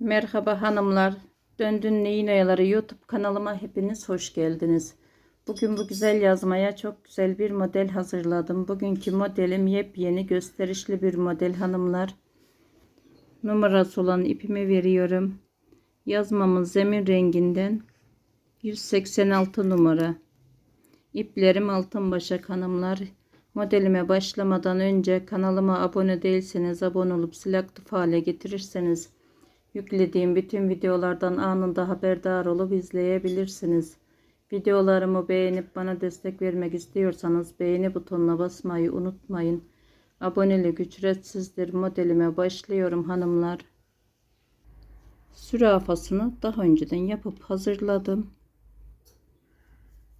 Merhaba hanımlar. Döndün Neyin Oyaları YouTube kanalıma hepiniz hoş geldiniz. Bugün bu güzel yazmaya çok güzel bir model hazırladım. Bugünkü modelim yepyeni gösterişli bir model hanımlar. Numarası olan ipimi veriyorum. Yazmamın zemin renginden 186 numara. İplerim altın başak hanımlar. Modelime başlamadan önce kanalıma abone değilseniz abone olup sil aktif hale getirirseniz yüklediğim bütün videolardan anında haberdar olup izleyebilirsiniz. Videolarımı beğenip bana destek vermek istiyorsanız beğeni butonuna basmayı unutmayın. Abonelik ücretsizdir. Modelime başlıyorum hanımlar. Sürafasını daha önceden yapıp hazırladım.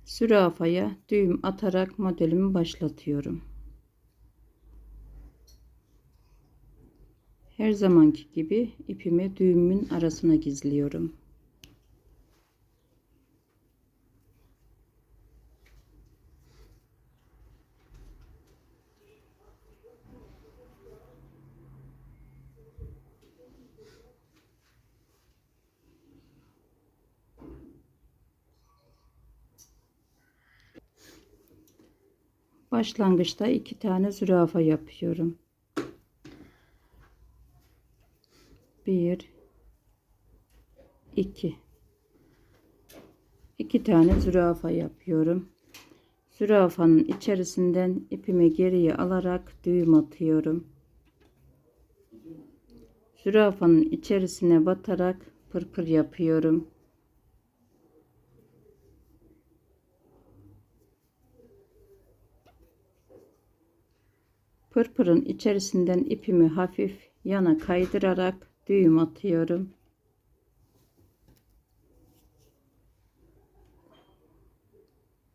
Sürafaya düğüm atarak modelimi başlatıyorum. Her zamanki gibi ipimi düğümün arasına gizliyorum. Başlangıçta iki tane zürafa yapıyorum. Bir, iki. İki tane zürafa yapıyorum. Zürafanın içerisinden ipimi geriye alarak düğüm atıyorum. Zürafanın içerisine batarak pırpır yapıyorum. Pırpırın içerisinden ipimi hafif yana kaydırarak düğüm atıyorum.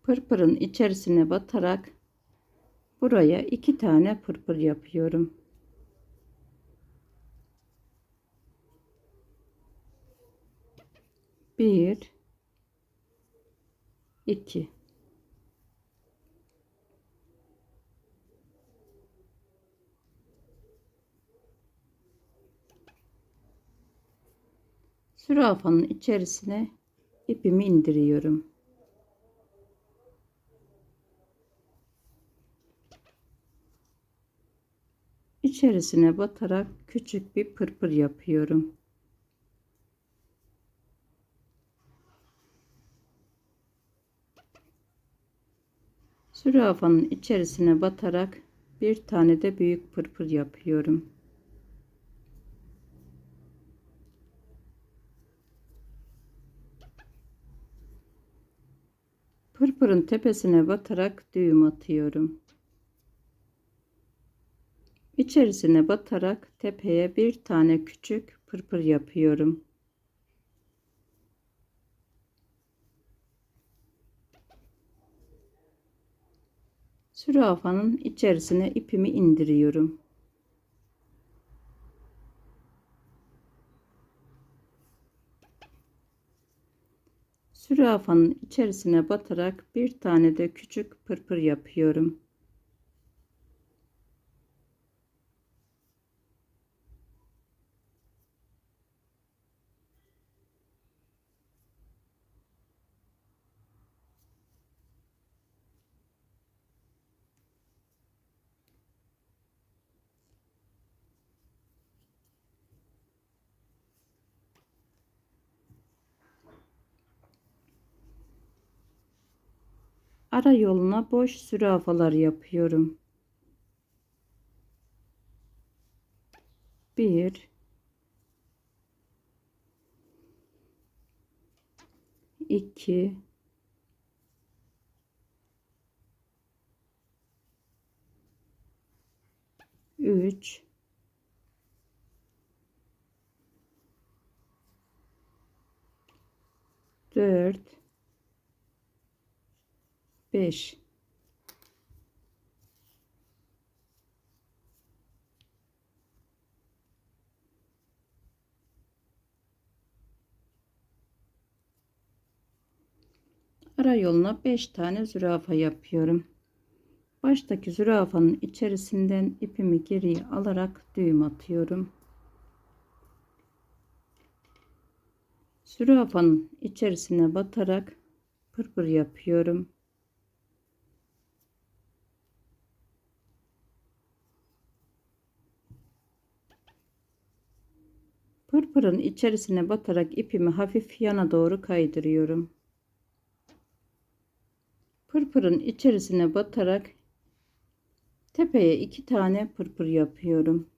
Pırpırın içerisine batarak buraya iki tane pırpır yapıyorum. Bir, iki. Zürafanın içerisine ipimi indiriyorum. İçerisine batarak küçük bir pırpır yapıyorum. Zürafanın içerisine batarak bir tane de büyük pırpır yapıyorum. Pırpırın tepesine batarak düğüm atıyorum. İçerisine batarak tepeye bir tane küçük pırpır yapıyorum. Zürafanın içerisine ipimi indiriyorum. Zürafanın içerisine batarak bir tane de küçük pırpır yapıyorum. Ara yoluna boş zürafalar yapıyorum. Bir, iki, üç, dört, 5 Ara yoluna 5 tane zürafa yapıyorum. Baştaki zürafanın içerisinden ipimi geriye alarak düğüm atıyorum. Zürafanın içerisine batarak pırpır yapıyorum. Pırpırın içerisine batarak ipimi hafif yana doğru kaydırıyorum. Pırpırın içerisine batarak tepeye iki tane pırpır yapıyorum.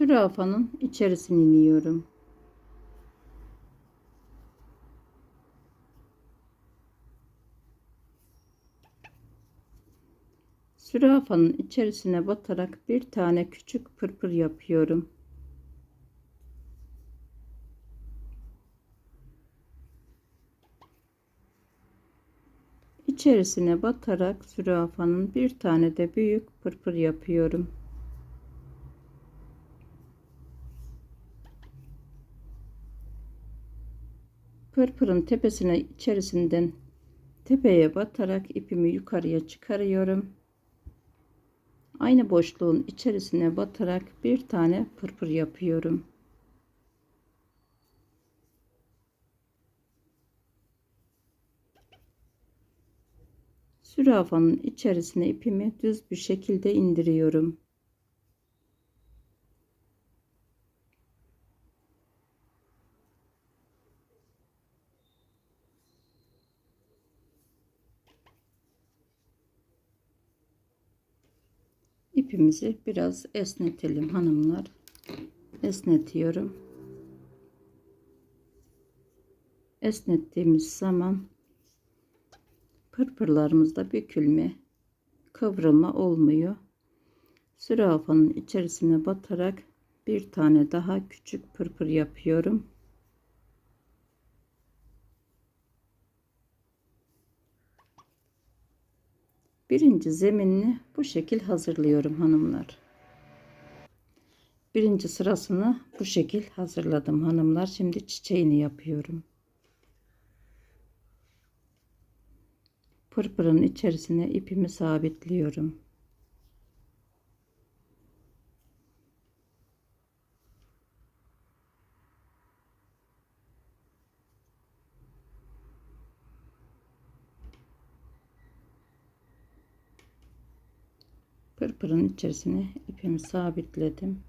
Zürafanın içerisine iniyorum. Zürafanın içerisine batarak bir tane küçük pırpır yapıyorum. İçerisine batarak zürafanın bir tane de büyük pırpır yapıyorum. Pırpırın tepesine içerisinden tepeye batarak ipimi yukarıya çıkarıyorum. Aynı boşluğun içerisine batarak bir tane pırpır yapıyorum. Zürafanın içerisine ipimi düz bir şekilde indiriyorum. İpimizi biraz esnetelim hanımlar. Esnetiyorum. Esnettiğimiz zaman pırpırlarımızda bükülme, kıvrılma olmuyor. Zürafanın içerisine batarak bir tane daha küçük pırpır yapıyorum. Birinci zeminini bu şekil hazırlıyorum hanımlar. Birinci sırasını bu şekil hazırladım hanımlar. Şimdi çiçeğini yapıyorum. Pırpırın içerisine ipimi sabitliyorum. Pırpırın içerisine ipimi sabitledim.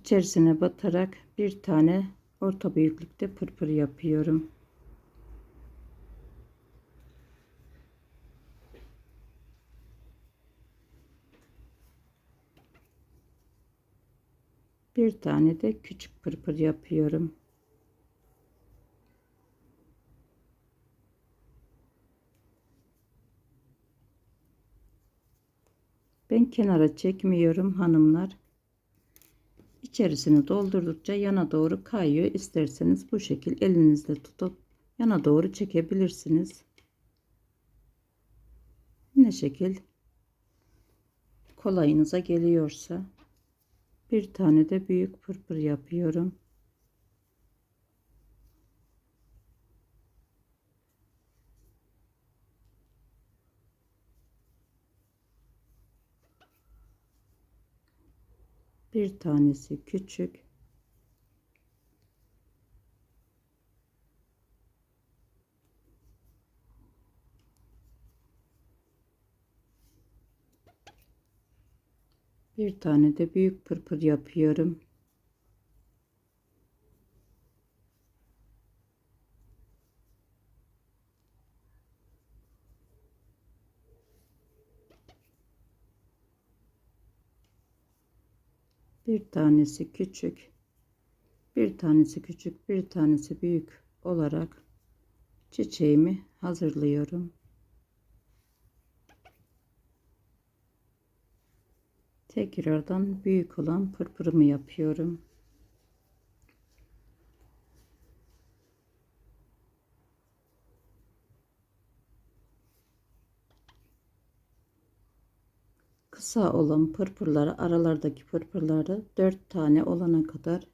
İçerisine batarak bir tane orta büyüklükte pırpır yapıyorum. Bir tane de küçük pırpır yapıyorum. Kenara çekmiyorum hanımlar. İçerisini doldurdukça yana doğru kayıyor. İsterseniz bu şekil elinizle tutup yana doğru çekebilirsiniz. Ne şekil kolayınıza geliyorsa bir tane de büyük pırpır yapıyorum. Bir tanesi küçük. Bir tane de büyük pırpır yapıyorum bir tanesi küçük bir tanesi küçük bir tanesi büyük olarak çiçeğimi hazırlıyorum. Tekrardan büyük olan pırpırımı yapıyorum kısa olan pırpırları aralardaki pırpırları 4 tane olana kadar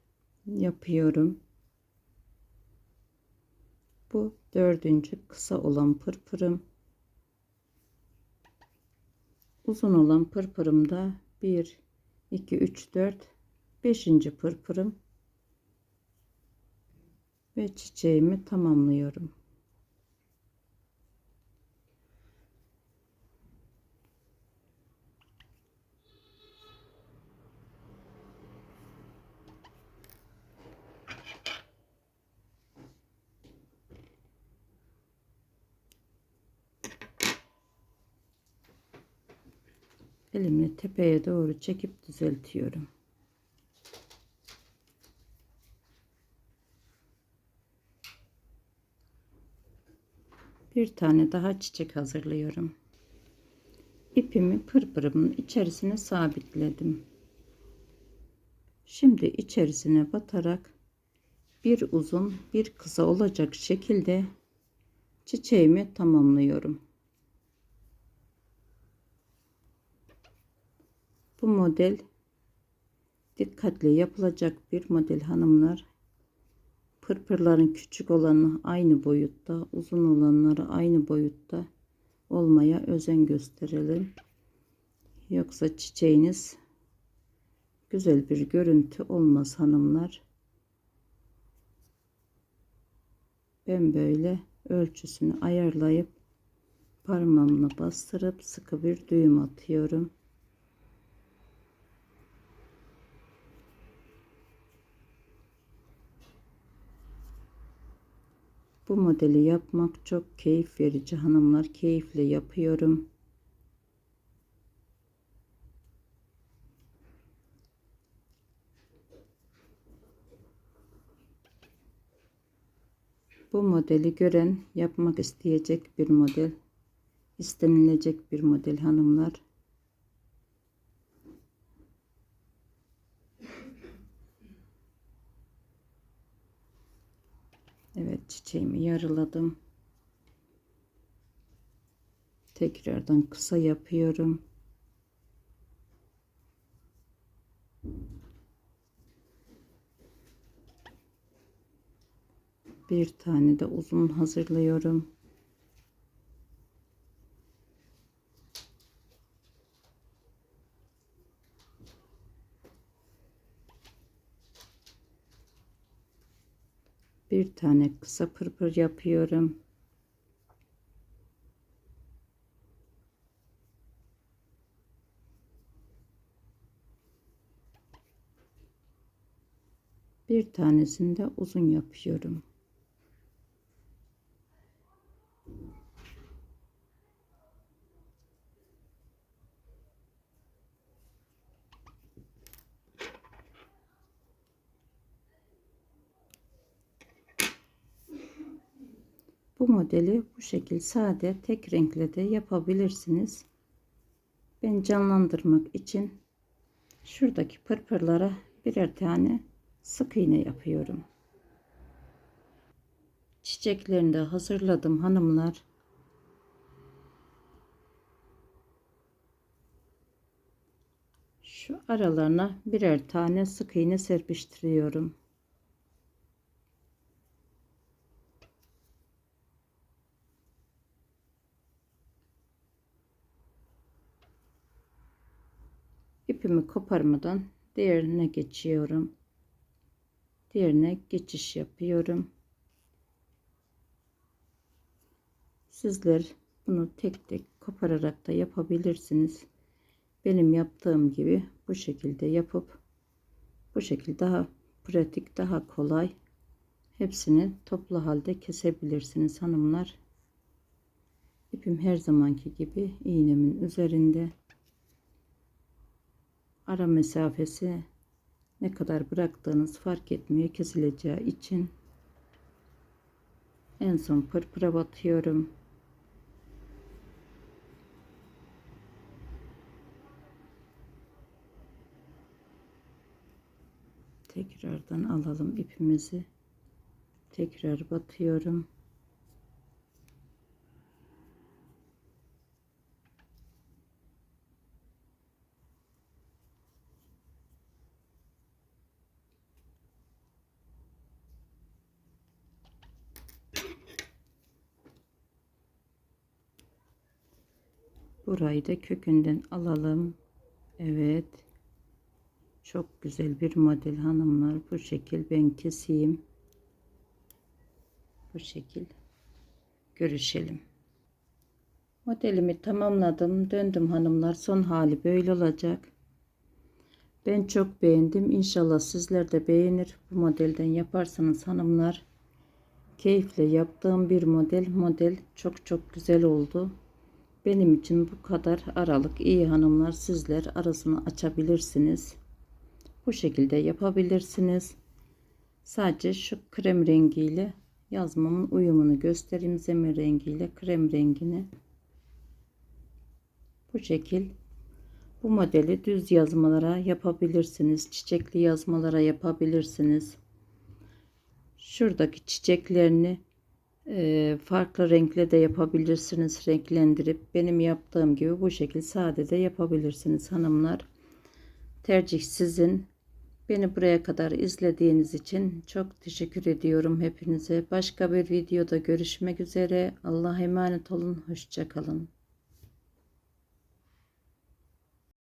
yapıyorum. Bu dördüncü kısa olan pırpırım. Uzun olan pırpırım da 1 2 3 4 5. pırpırım ve çiçeğimi tamamlıyorum. Elimle tepeye doğru çekip düzeltiyorum. Bir tane daha çiçek hazırlıyorum. İpimi pırpırımın içerisine sabitledim. Şimdi içerisine batarak bir uzun bir kısa olacak şekilde çiçeğimi tamamlıyorum. Bu model dikkatli yapılacak bir model hanımlar. Pırpırların küçük olanı aynı boyutta, uzun olanları aynı boyutta olmaya özen gösterelim. Yoksa çiçeğiniz güzel bir görüntü olmaz hanımlar. Ben böyle ölçüsünü ayarlayıp parmağımla bastırıp sıkı bir düğüm atıyorum. Bu modeli yapmak çok keyif verici hanımlar. Keyifle yapıyorum. Bu modeli gören yapmak isteyecek bir model. istenilecek bir model hanımlar. Evet çiçeğimi yarıladım. Tekrardan kısa yapıyorum. Bir tane de uzun hazırlıyorum. Bir tane kısa pırpır yapıyorum. Bir tanesini de uzun yapıyorum. Bu modeli bu şekil sade tek renkle de yapabilirsiniz. Ben canlandırmak için şuradaki pırpırlara birer tane sık iğne yapıyorum. Çiçeklerini de hazırladım hanımlar. Şu aralarına birer tane sık iğne serpiştiriyorum. İpimi koparmadan diğerine geçiyorum. Diğerine geçiş yapıyorum. Sizler bunu tek tek kopararak da yapabilirsiniz. Benim yaptığım gibi bu şekilde yapıp bu şekilde daha pratik, daha kolay hepsini toplu halde kesebilirsiniz hanımlar. İpim her zamanki gibi iğnemin üzerinde ara mesafesi ne kadar bıraktığınız fark etmiyor kesileceği için. En son pırpıra batıyorum. Tekrardan alalım ipimizi. Tekrar batıyorum Burayı da kökünden alalım. Evet. Çok güzel bir model hanımlar. Bu şekil ben keseyim. Bu şekil görüşelim. Modelimi tamamladım. Döndüm hanımlar. Son hali böyle olacak. Ben çok beğendim. İnşallah sizler de beğenir. Bu modelden yaparsanız hanımlar. Keyifle yaptığım bir model. Model çok çok güzel oldu. Benim için bu kadar aralık iyi hanımlar. Sizler arasını açabilirsiniz. Bu şekilde yapabilirsiniz. Sadece şu krem rengiyle yazmamın uyumunu göstereyim. Zemin rengiyle krem rengini. Bu şekil bu modeli düz yazmalara yapabilirsiniz. Çiçekli yazmalara yapabilirsiniz. Şuradaki çiçeklerini farklı renkle de yapabilirsiniz. Renklendirip benim yaptığım gibi bu şekil sade de yapabilirsiniz hanımlar. Tercih sizin. Beni buraya kadar izlediğiniz için çok teşekkür ediyorum hepinize. Başka bir videoda görüşmek üzere. Allah'a emanet olun. Hoşçakalın.